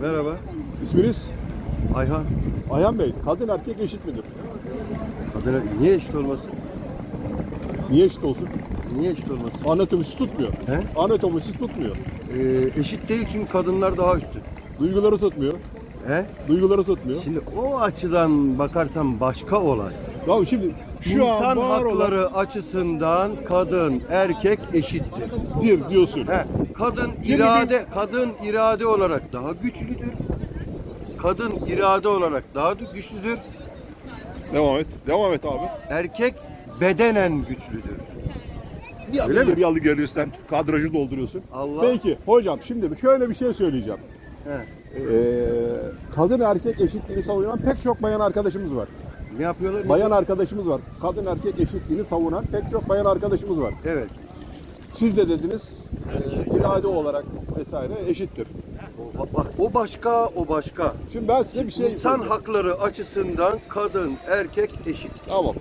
Merhaba. İsminiz? Ayhan. Ayhan Bey. Kadın erkek eşit midir? Kadına niye eşit olmasın? Niye eşit olsun? Niye eşit olmasın? Anatomisi tutmuyor. He? Anatomisi tutmuyor. Ee, eşit değil çünkü kadınlar daha üstün. Duyguları tutmuyor. He? Duyguları tutmuyor. Şimdi o açıdan bakarsan başka olay. Ya şimdi şu İnsan an var olan hakları açısından kadın erkek eşittir. dir diyorsun. He, kadın irade kadın irade olarak daha güçlüdür. Kadın irade olarak daha da güçlüdür. Devam et. Devam et abi. Erkek bedenen güçlüdür. Bir Öyle mi? geri alı gelirsen kadrajı dolduruyorsun. Allah Peki hocam şimdi şöyle bir şey söyleyeceğim. He. Ee, kadın erkek eşitliğini savunan pek çok bayan arkadaşımız var. Ne yapıyorlar? Bayan arkadaşımız var. Kadın erkek eşitliğini savunan pek çok bayan arkadaşımız var. Evet. Siz de dediniz e, irade olarak vesaire eşittir. O, bak, o başka, o başka. Şimdi ben size bir şey İnsan hakları açısından kadın erkek eşit. Tamam.